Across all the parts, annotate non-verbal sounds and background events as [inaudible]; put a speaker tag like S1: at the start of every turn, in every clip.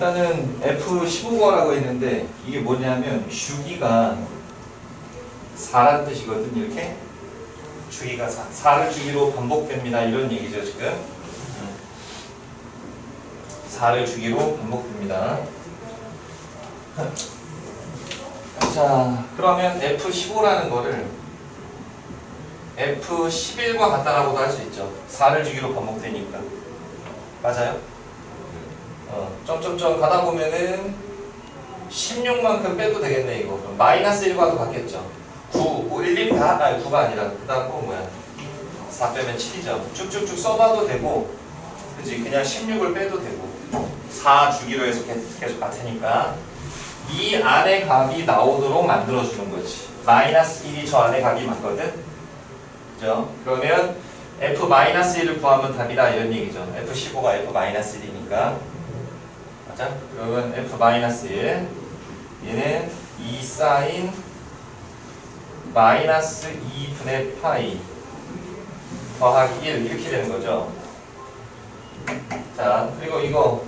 S1: 일단은 F15거라고 했는데 이게 뭐냐면 주기가 4란 뜻이거든 이렇게? 주기가 4, 4를 주기로 반복됩니다. 이런 얘기죠 지금. 4를 주기로 반복됩니다. [laughs] 자 그러면 F15라는 거를 F11과 같다라고도 할 수 있죠. 4를 주기로 반복되니까. 맞아요? 어, 점점점 가다 보면은 16만큼 빼도 되겠네 이거. 그럼 마이너스 1과도 같겠죠. 9, 뭐 1, 2, 다, 아니 9가 아니라 그 다음 거 뭐야. 4 빼면 7이죠. 쭉쭉쭉 써봐도 되고 그지? 그냥 16을 빼도 되고. 4 주기로 해서 계속, 계속 같으니까 이 안에 값이 나오도록 만들어주는 거지. 마이너스 1이 저 안에 값이 맞거든? 그죠? 그러면 f-1을 구하면 답이다 이런 얘기죠. F15가 f-1이니까 맞아? 그러면 f-1 얘는 2 사인 마이너스 2분의 파이 더하기 1 이렇게 되는 거죠? 자 그리고 이거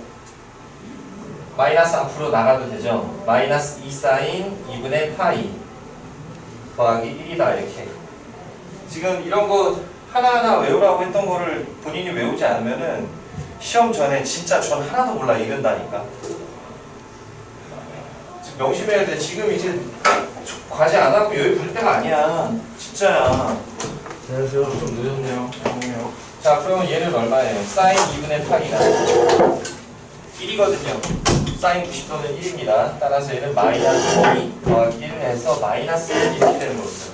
S1: 마이너스 앞으로 나가도 되죠? 마이너스 2 사인 2분의 파이 더하기 1이다 이렇게. 지금 이런 거 하나하나 외우라고 했던 거를 본인이 외우지 않으면은 시험 전에 진짜 전 하나도 몰라 이런다니까 명심해야 돼 지금 이제 과제 안 하고 여기 부를 때가 아니야 진짜야
S2: 안녕하세요. 좀 늦었네요. 죄송해요.
S1: 자 그러면 얘는 얼마예요? 사인 2분의 파이가 1이거든요 사인 90도는 1입니다 따라서 얘는 마이너스 2 더하기 1 해서 마이너스 1 이렇게 되는 거죠